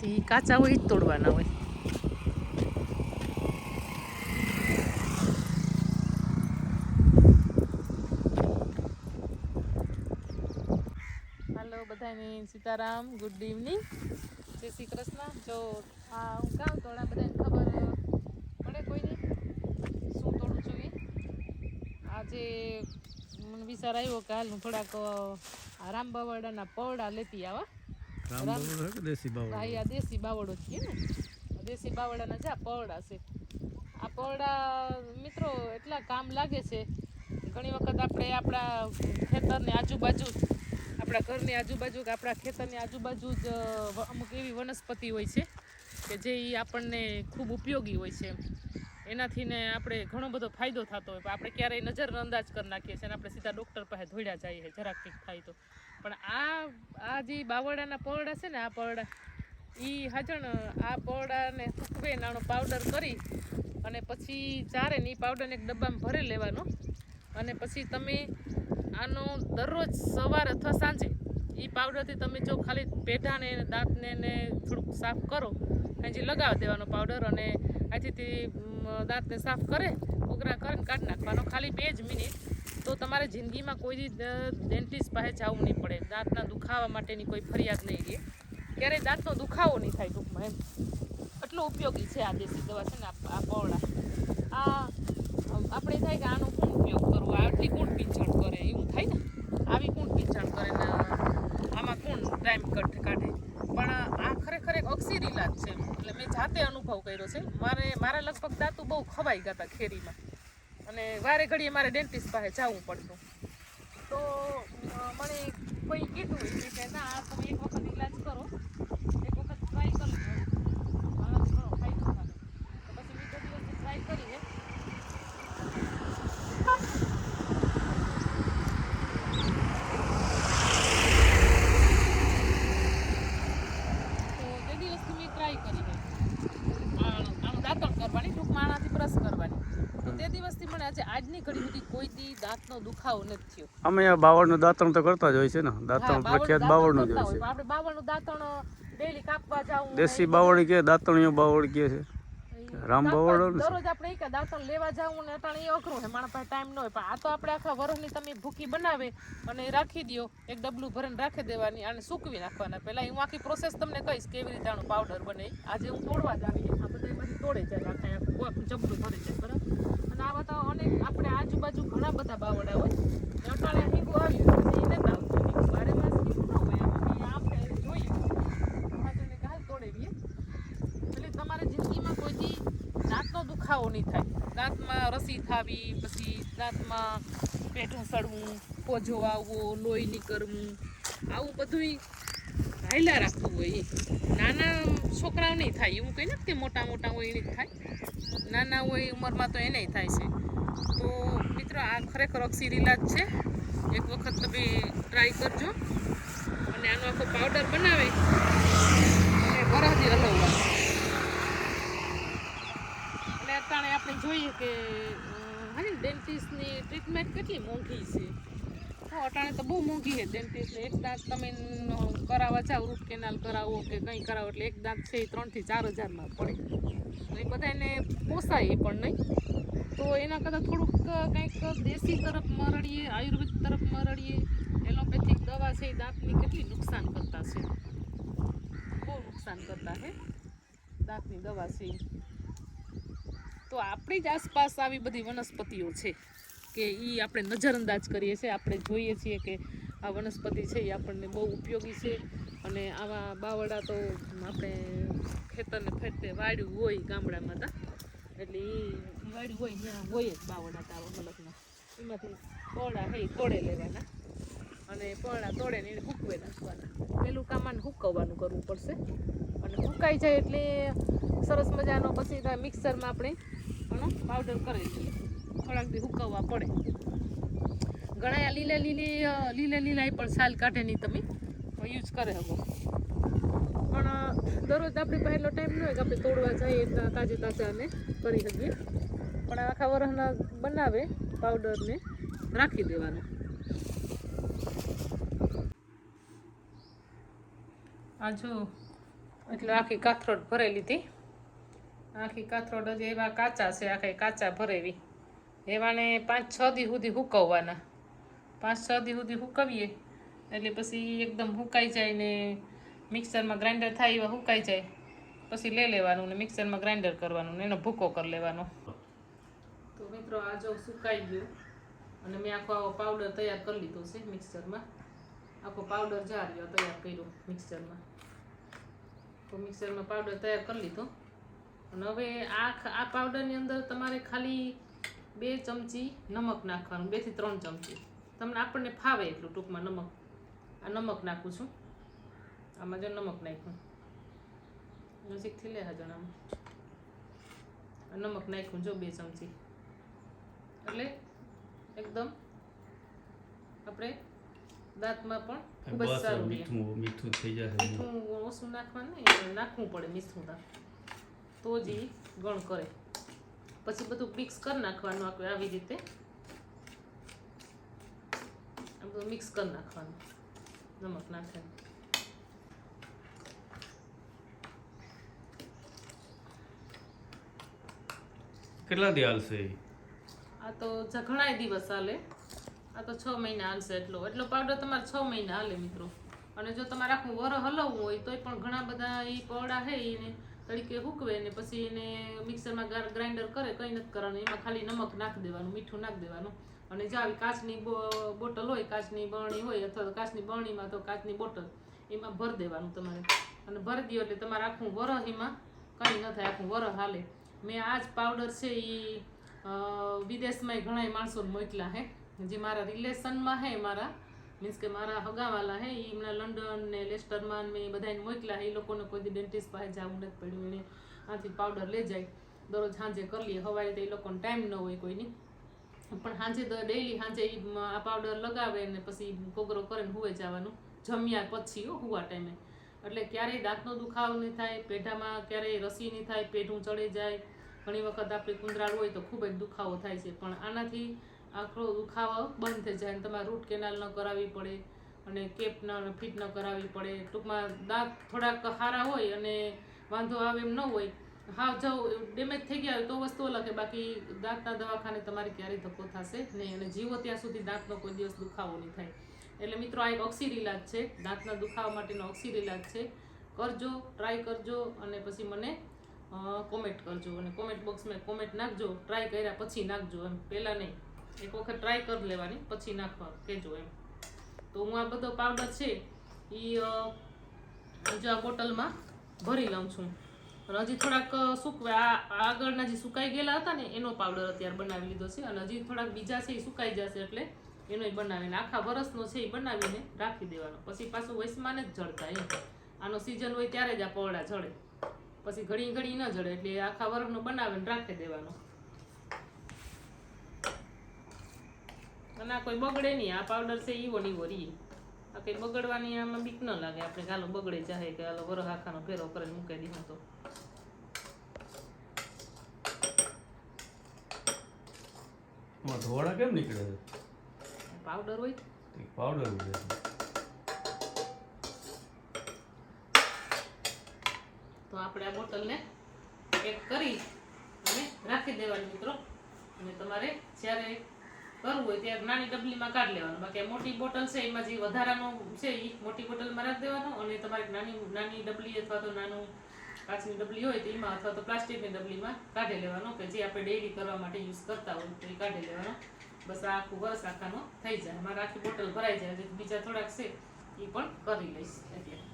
તે કાચા હોય જ તોડવાના હોય. હાલો બધાને. સીતારામ ગુડ ઇવનિંગ જય શ્રી કૃષ્ણ. જો આ હું કામ તોડા, બધાને ખબર પડે કોઈની? શું તોડું છું એ? આજે મને વિચાર આવ્યો કે હાલ હું થોડાક રામ બાવાડાના પવડા લેતી આવા. રામ બાવળો કે દેશી બાવળો? ભાઈ આ દેશી બાવળો છે ને. દેશી બાવળાના જા પવડા છે. આ પવડા મિત્રો એટલા કામ લાગે છે. ઘણી વખત આપણે આપણા ખેતરની આજુબાજુ આપણા ઘરની આજુબાજુ કે આપણા ખેતરની આજુબાજુ જ અમુક એવી વનસ્પતિ હોય છે કે જે આપણને ખૂબ ઉપયોગી હોય છે એનાથી ને આપણે ઘણો બધો ફાયદો થતો હોય. પણ આપણે ક્યારેય નજર અંદાજ કરી નાખીએ છીએ અને આપણે સીધા ડૉક્ટર પાસે ધોડ્યા જઈએ જરાક કંઈક થાય તો. પણ આ આ જે બાવળાના પરડા છે ને, આ પરડા એ હાજણ, આ પરડાને સૂકવે નાનો પાવડર કરી અને પછી ચારે ને એ પાવડરને એક ડબ્બામાં ભરી લેવાનો. અને પછી તમે આનો દરરોજ સવાર અથવા સાંજે એ પાવડરથી તમે જો ખાલી પેઢાને, દાંતને ને થોડુંક સાફ કરો અહીંથી લગાવી દેવાનો પાવડર અને આથી દાંતને સાફ કરે ઉગરા કરીને કાઢી નાખવાનો. ખાલી બે જ મિનિટ. તો તમારે જિંદગીમાં કોઈ ડેન્ટિસ્ટ પાસે જવું નહીં પડે. દાંતના દુખાવા માટેની કોઈ ફરિયાદ નહીં રહે. ક્યારેય દાંતનો દુખાવો નહીં થાય ટૂંકમાં એમ. એટલો ઉપયોગી છે આ દેશી દવા છે ને, આ પૌળા આ, આપણે થાય કે આનો કોણ ઉપયોગ કરવો. આટલી કોણ પીંછણ કરે, એવું થાય ને? આવી કોણ પીંછણ કરે ને, આમાં કોણ ટાઈમ કાઢે? પણ ખરેખર એક અક્ષીર ઇલાજ છે એટલે મેં જાતે અનુભવ કર્યો છે. મારે, મારા લગભગ દાંતું બહુ ખવાઈ ગયા હતા ખેરીમાં. અને વારે ઘડીએ મારે ડેન્ટિસ્ટ પાસે જવું પડતું. તો મને કોઈ કીધું કે ના, આ તમે એક વખત ઇલાજ કરો એક વખત ટ્રાય કરી લો આનો ઘણો ફાયદો થાય તો પછી બીજા દિવસે ટ્રાય કરીએ તો તે દિવસથી મેં ટ્રાય કરી છે આનું આનું દાંતણ કરવાની ટૂંકમાં આનાથી બ્રશ કરવાની તો તે દિવસથી મને આજે આજની ઘડી સુધી કોઈ દી દાંતનો દુખાવો નથી થયો. અમે બાવળનું દાંતણ તો કરતા જ હોય છે ને. દાંતણ પ્રખ્યાત બાવળનું જ હોય કરતા આપણે બાવળનું દાંતણ ડેલી કાપવા જાવું છે દેશી બાવળી કે દાંતણીઓ બાવળ કે છે. રામ બાવળો દરરોજ આપણે ઈ દાંતણ લેવા જાવું ને અટાણે ઈ અઘરું છે મારા પાસે ટાઈમ ન હોય. પણ આ તો આપણે આખા વરસની તમે ભૂકી બનાવે અને રાખી દ્યો. એક ડબલું ભરીને રાખી દેવાની અને સૂકવી નાખવાના. પહેલા હું આખી પ્રોસેસ તમને કહીશ કેવી રીતે આનું પાવડર બને. આજે હું તોડવા જ આવી આ બધા બધી તોડે જાય. આખા જબલું ભરી જાય. બરાબર? અને આ બધા અનેક આપણે આજુબાજુ ઘણા બધા બાવડા હોય. અટાણે હિંગુ આવ્યું પછી જોઈએ. હાથોને હાલ એટલે તમારે જિંદગીમાં કોઈ દી દાંતનો દુખાવો નહીં થાય. દાંતમાં રસી થાવી, પછી દાંતમાં પેટું સડવું, પોજો આવવો લોહી નીકળવું, આવું બધું હાયલા રાખવું હોય. નાના છોકરાઓ નહીં થાય. એવું કંઈ નથી કે મોટા મોટા હોય એને થાય. નાના હોય ઉંમરમાં તો એને થાય છે. તો મિત્રો, આ ખરેખર અક્ષી ઇલાજ છે. એક વખત તમે ટ્રાય કરજો. અને આનો આખો પાવડર બનાવે. અને વરસથી હલવવા. એટલે અત્યારે આપણે જોઈએ કે હા ડેન્ટિસ્ટની ટ્રીટમેન્ટ કેટલી મોંઘી છે. અટાણે તો બહુ મોંઘી છે ડેન્ટિસ્ટ એક દાંત તમે કરાવવા જાઓ, રૂટ કેનાલ કરાવો કે કંઈ કરાવો એટલે એક દાંત છે એ ત્રણથી ચાર હજારમાં પડે. તો એ બધાને પોસાય પણ નહીં. તો એના કરતાં થોડુંક કંઈક દેશી તરફ મરડીએ, આયુર્વેદ તરફ મરડીએ, એલોપેથિક દવા છે એ દાંતની કેટલી નુકસાન કરતા છે. બહુ નુકસાન કરતા છે દાંતની દવા છે તો આપણી જ આસપાસ આવી બધી વનસ્પતિઓ છે. કે એ આપણે નજરઅંદાજ કરીએ છીએ. આપણે જોઈએ છીએ કે આ વનસ્પતિ છે એ આપણને બહુ ઉપયોગી છે અને આવા બાવડા તો આપણે ખેતરને ફેરતે વાડ્યું હોય ગામડામાં તા. એટલે એ વાડ્યું હોય ત્યાં હોય જ બાવડા તારો મલકના એમાંથી પહોળા હે તોડે લેવાના. અને પહોળા તોડે ને એને હૂકવે નાખવાના. પેલું કામ આને હુકવવાનું કરવું પડશે. અને હુકાઈ જાય એટલે સરસ મજાનો પછી મિક્સરમાં આપણે પાવડર કરી લઈએ થોડાક દી હુકવવા પડે. ઘણા લીલા લીલી લીલા લીલા પણ સાલ કાઢે નહીં તમે. યુઝ કરે શકો પણ દરરોજ આપણી પાસે ટાઈમ ન હોય કે આપણે તોડવા જઈએ તાજે તાજા અને કરી શકીએ. પણ આખા વરસના બનાવે પાવડરને રાખી દેવાનો. આ જો, એટલે આખી કાથરોડ ભરેલી હતી. આખી કાથરોડ હજી એવા કાચા છે, આખી કાચા ભરેવી. એવાને પાંચ છ દી સુધી હુકવવાના. પાંચ છ દી સુધી હુકવીએ, એટલે પછી એકદમ હુકાઈ જાય ને મિક્સરમાં ગ્રાઇન્ડર થાય એવા હુકાઈ જાય. પછી લઈ લેવાનું ને મિક્સરમાં ગ્રાઇન્ડર કરવાનું ને એનો ભૂકો કરી લેવાનો. તો મિત્રો આ જો સુકાઈ ગયું અને મેં આખો આવો પાવડર તૈયાર કરી લીધો છે મિક્સરમાં. આખો પાવડર જાર લ્યો તૈયાર કર્યો મિક્સરમાં. તો મિક્સરમાં પાવડર તૈયાર કરી લીધો. અને હવે આ આ પાવડરની અંદર તમારે ખાલી બે ચમચી નમક નાખવાનું બેથી ત્રણ ચમચી. તમને આપણને ફાવે એટલું ટૂંકમાં નમક. આ નમક નાખું છું. આમાં જો નમક નાખ્યું. નજીકથી લે જણામાં આ નમક નાખ્યું જો બે ચમચી. એટલે એકદમ આપણે દાંતમાં પણ ખૂબ જ સારું મીઠું મીઠું થઈ જાય મીઠું ઓછું નાખવાનું નાખવું પડે મીઠું તો. જ ગણ કરે. પછી બધું મિક્સ કરી નાખવાનું આપણે આવી રીતે. આ બધું મિક્સ કરી નાખવાનું. નમક નાખે કેટલા દી હાલશે આ તો ઘણા દિવસ હાલે. આ તો છ મહિના હાલશે એટલો. એટલો પાવડર તમારે છ મહિના હાલે મિત્રો. અને જો તમારે આખું વર હલવવું હોય તોય પણ ઘણા બધા એ પૌડા છે એને તરીકે હૂકવે ને પછી એને મિક્સરમાં ગ્રાઇન્ડર કરે, કંઈ નથી કરવાનું. એમાં ખાલી નમક નાખી દેવાનું, મીઠું નાખી દેવાનું. અને જો આવી કાચની બોટલ હોય, કાચની બરણી હોય અથવા તો કાચની બરણીમાં તો કાચની બોટલ, એમાં ભરી દેવાનું તમારે. અને ભરી દો એટલે તમારે આખું વરહ એમાં કંઈ ન થાય, આખું વરહ હાલે. મેં આ જ પાવડર છે એ વિદેશમાં ઘણા માણસો મોકલા હે. જે મારા રિલેશનમાં હે, મારા મીન્સ કે મારા હગાવાલા હે એ હમણાં લંડન ને લેસ્ટરમાં ને એ બધાને મોકલા એ લોકોને કોઈ ડેન્ટિસ્ટ પાસે જવું નથી પડ્યું, એને આથી પાવડર લઈ જાય. દરરોજ સાંજે કરી લઈએ સવારે તો એ લોકોને ટાઈમ ન હોય કોઈની. પણ સાંજે ડેઈલી સાંજે એ આ પાવડર લગાવે ને પછી કોગરો કરીને હુવે જવાનું. જમ્યા પછી હુવા ટાઈમે એટલે ક્યારેય દાંતનો દુખાવો નહીં થાય, પેઢામાં ક્યારેય રસી નહીં થાય, પેઢું ચડી જાય. ઘણી વખત આપણે કુંદરાળ હોય તો ખૂબ જ દુખાવો થાય છે. પણ આનાથી આખો દુખાવો બંધ થઈ જાય અને તમારે રૂટ કેનાલ ન કરાવવી પડે અને કેપ ન ફિટ ન કરાવવી પડે. ટૂંકમાં દાંત થોડાક સારા હોય અને વાંધો આવે એમ ન હોય. હાવ જો ડેમેજ થઈ ગયા હોય તો વસ્તુ અલગ કે બાકી દાંતના દવાખાને તમારે ક્યારેય ધક્કો થશે નહીં અને જીવો ત્યાં સુધી દાંતનો કોઈ દિવસ દુખાવો નહીં થાય. એટલે મિત્રો, આ એક ઓક્સિર ઇલાજ છે. દાંતના દુખાવા માટેનો ઓક્સિર ઇલાજ છે. કરજો ટ્રાય કરજો અને પછી મને કોમેન્ટ કરજો. અને કોમેન્ટ બોક્સમાં કોમેન્ટ નાખજો. ટ્રાય કર્યા પછી નાખજો. એમ પહેલાં નહીં. એક વખત ટ્રાય કરી લેવાની, પછી નાખવા કહેજો એમ. તો હું આ બધો પાવડર છે એ જો આ બોટલમાં ભરી લઉં છું. હજી થોડાક સૂકવા આગળના જે સુકાઈ ગયેલા હતા ને, એનો પાવડર અત્યારે બનાવી લીધો છે. અને હજી થોડાક બીજા છે એ સુકાઈ જશે એટલે એનોય બનાવીને, આખા વરસનો છે એ બનાવીને રાખી દેવાનો. પછી પાછું વૈસમાં જ જળતા એમ. આનો સિઝન હોય ત્યારે જ આ પૌડા જળે. પછી ઘડી ઘડી ન જળે, એટલે આખા વરસનો બનાવીને રાખી દેવાનો. અને આ કોઈ બગડે નહીં. આ પાવડર છે ઈવો ને ઈવો આ કંઈ બગડવાની આમાં બીક ન લાગે. આપણે હાલો બગડે જાય કે હાલો વરો હાખાનો ફેરો કરીને મૂકી દીધો તો. ધોળા કેમ નીકળે છે? પાવડર હોય? પાવડર હોય તો આપણે આ બોટલને પેક કરી અને રાખી દેવાની મિત્રો. અને તમારે જ્યારે કરવું હોય ત્યારે નાની ડબલીમાં કાઢી લેવાનું. બાકી મોટી બોટલ છે, એમાં જે વધારાનો છે એ મોટી બોટલમાં રાખી દેવાનો અને તમારે નાની નાની ડબલી અથવા તો નાનું કાચની ડબલી હોય તો એમાં અથવા તો પ્લાસ્ટિકની ડબલીમાં કાઢી લેવાનો કે જે આપણે ડેરી કરવા માટે યુઝ કરતા હોય તો એ કાઢી લેવાનો. બસ આખું વર્ષ આખાનો થઈ જાય. મારા આખી બોટલ ભરાઈ જાય બીજા થોડાક છે એ પણ કરી લઈશ એટલે